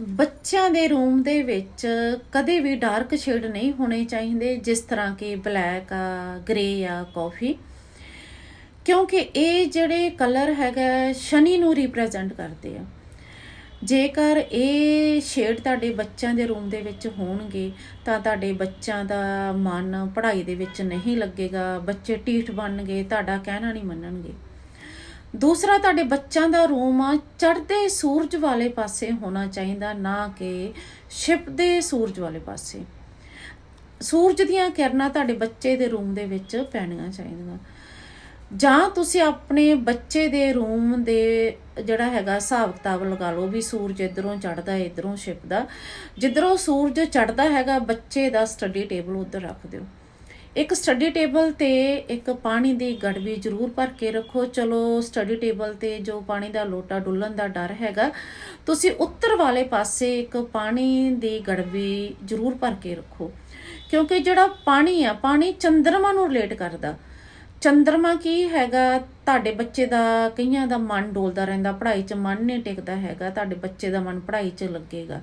ਬੱਚਿਆਂ ਦੇ ਰੂਮ ਦੇ ਵਿੱਚ ਕਦੇ ਵੀ ਡਾਰਕ ਸ਼ੇਡ ਨਹੀਂ ਹੋਣੇ ਚਾਹੀਦੇ, ਜਿਸ ਤਰ੍ਹਾਂ ਕਿ ਬਲੈਕ ਆ, ਗ੍ਰੇ ਆ, ਕਾਫੀ। ਕਿਉਂਕਿ ਇਹ ਜਿਹੜੇ ਕਲਰ ਹੈਗਾ, ਸ਼ਨੀ ਨੂੰ ਰਿਪਰੈਜ਼ੈਂਟ ਕਰਦੇ ਆ। ਜੇਕਰ ਇਹ ਸ਼ੇਡ ਤੁਹਾਡੇ ਬੱਚਿਆਂ ਦੇ ਰੂਮ ਦੇ ਵਿੱਚ ਹੋਣਗੇ, ਤਾਂ ਤੁਹਾਡੇ ਬੱਚਿਆਂ ਦਾ ਮਨ ਪੜ੍ਹਾਈ ਦੇ ਵਿੱਚ ਨਹੀਂ ਲੱਗੇਗਾ, ਬੱਚੇ ਢੀਠ ਬਣਨਗੇ, ਤੁਹਾਡਾ ਕਹਿਣਾ ਨਹੀਂ ਮੰਨਣਗੇ। ਦੂਸਰਾ, ਤੁਹਾਡੇ ਬੱਚਿਆਂ ਦਾ ਰੂਮ ਆ, ਚੜ੍ਹਦੇ ਸੂਰਜ ਵਾਲੇ ਪਾਸੇ ਹੋਣਾ ਚਾਹੀਦਾ, ਨਾ ਕਿ ਛਿਪਦੇ ਸੂਰਜ ਵਾਲੇ ਪਾਸੇ। ਸੂਰਜ ਦੀਆਂ ਕਿਰਨਾਂ ਤੁਹਾਡੇ ਬੱਚੇ ਦੇ ਰੂਮ ਦੇ ਵਿੱਚ ਪੈਣੀਆਂ ਚਾਹੀਦੀਆਂ। ਜਾਂ ਤੁਸੀਂ ਆਪਣੇ ਬੱਚੇ ਦੇ ਰੂਮ ਦੇ ਜਿਹੜਾ ਹੈਗਾ, ਹਿਸਾਬ ਕਿਤਾਬ ਲਗਾ ਲਓ ਵੀ ਸੂਰਜ ਇਧਰੋਂ ਚੜਦਾ ਇਧਰੋਂ ਛਿਪਦਾ। ਜਿੱਧਰੋਂ ਸੂਰਜ ਚੜਦਾ ਹੈਗਾ, ਬੱਚੇ ਦਾ ਸਟੱਡੀ ਟੇਬਲ ਉਧਰ ਰੱਖ ਦਿਓ। ਇੱਕ ਸਟੱਡੀ ਟੇਬਲ ਤੇ ਇੱਕ ਪਾਣੀ ਦੀ ਗੜਵੀ ਜ਼ਰੂਰ ਭਰ ਕੇ ਰੱਖੋ। ਚਲੋ ਸਟੱਡੀ ਟੇਬਲ ਤੇ ਜੋ ਪਾਣੀ ਦਾ ਲੋਟਾ ਡੁੱਲਣ ਦਾ ਡਰ ਹੈਗਾ, ਤੁਸੀਂ ਉੱਤਰ ਵਾਲੇ ਪਾਸੇ ਇੱਕ ਪਾਣੀ ਦੀ ਗੜਵੀ ਜ਼ਰੂਰ ਭਰ ਕੇ ਰੱਖੋ। ਕਿਉਂਕਿ ਜਿਹੜਾ ਪਾਣੀ ਆ, ਪਾਣੀ ਚੰਦਰਮਾ ਨੂੰ ਰਿਲੇਟ ਕਰਦਾ। ਚੰਦਰਮਾ ਕੀ ਹੈਗਾ? ਤੁਹਾਡੇ ਬੱਚੇ ਦਾ, ਕਈਆਂ ਦਾ ਮਨ ਡੋਲਦਾ ਰਹਿੰਦਾ, ਪੜ੍ਹਾਈ 'ਚ ਮਨ ਨਹੀਂ ਟਿਕਦਾ ਹੈਗਾ, ਤੁਹਾਡੇ ਬੱਚੇ ਦਾ ਮਨ ਪੜ੍ਹਾਈ 'ਚ ਲੱਗੇਗਾ।